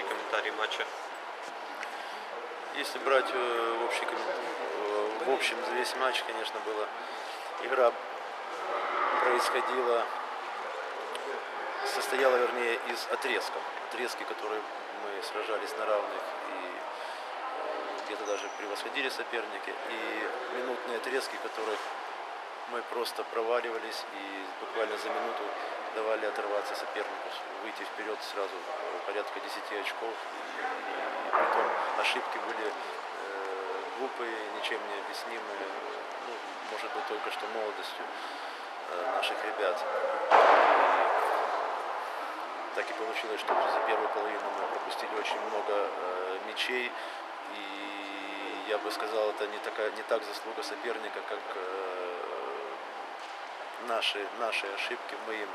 общий комментарий матча. Если брать э, в, общий, э, в общем за весь матч, конечно, было игра происходила, состояла, вернее, из отрезков. Отрезки, которые мы сражались на равных и э, где-то даже превосходили соперника, и минутные отрезки, которых мы просто проваливались и буквально за минуту давали оторваться сопернику, выйти вперед сразу э, порядка 10 очков. И потом ошибки были э, глупые, ничем не объяснимые, ну, может быть, только что молодостью э, наших ребят. И так и получилось, что за первую половину мы пропустили очень много э, мячей, и я бы сказал, это не, такая, не так заслуга соперника, как э, наши, наши ошибки. Мы им,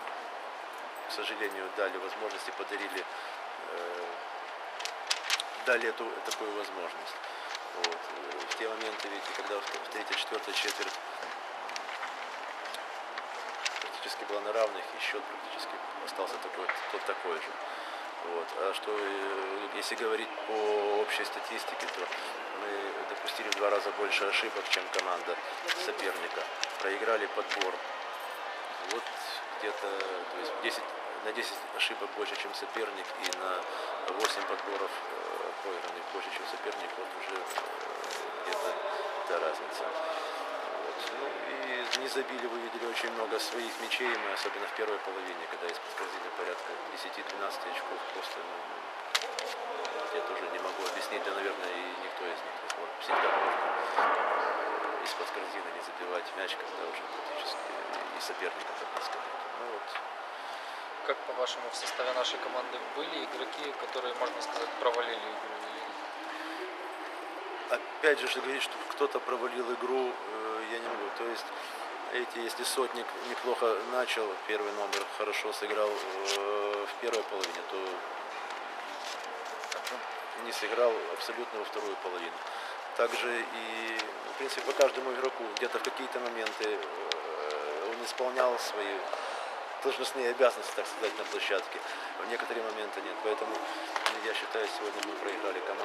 к сожалению, дали возможность и подарили, э, дали эту, такую возможность. Вот. В те моменты, ведь, когда в третьей, четвертой четверть практически была на равных, и счет практически остался такой, тот такой же. Вот. А что, э, если говорить по общей статистике, то мы допустили в два раза больше ошибок, чем команда соперника. Проиграли подбор. Вот где-то то есть 10, на 10 ошибок больше, чем соперник, и на 8 подборов э, проигранных больше, чем соперник. Вот уже э, где-то та разница. Вот. Ну и не забили, вы видели очень много своих мячей, мы, особенно в первой половине, когда корзины порядка 10-12 очков просто, ну, я тоже не могу объяснить, да, наверное, и никто из них не сможет. Всегда можно э, из-под корзины не забивать мяч, когда уже практически и соперника так близко нет. Ну вот, Как по-вашему в составе нашей команды были игроки, которые, можно сказать, провалили игру? Или опять же, что говорить, что кто-то провалил игру, э, я не могу. То есть, эти, если Сотник неплохо начал, первый номер хорошо сыграл э, в первой половине, то не сыграл абсолютно во вторую половину. Также и, в принципе, по каждому игроку где-то в какие-то моменты э, он исполнял свои должностные обязанности, так сказать, на площадке. В некоторые моменты нет. Поэтому я считаю, сегодня мы проиграли командно. Я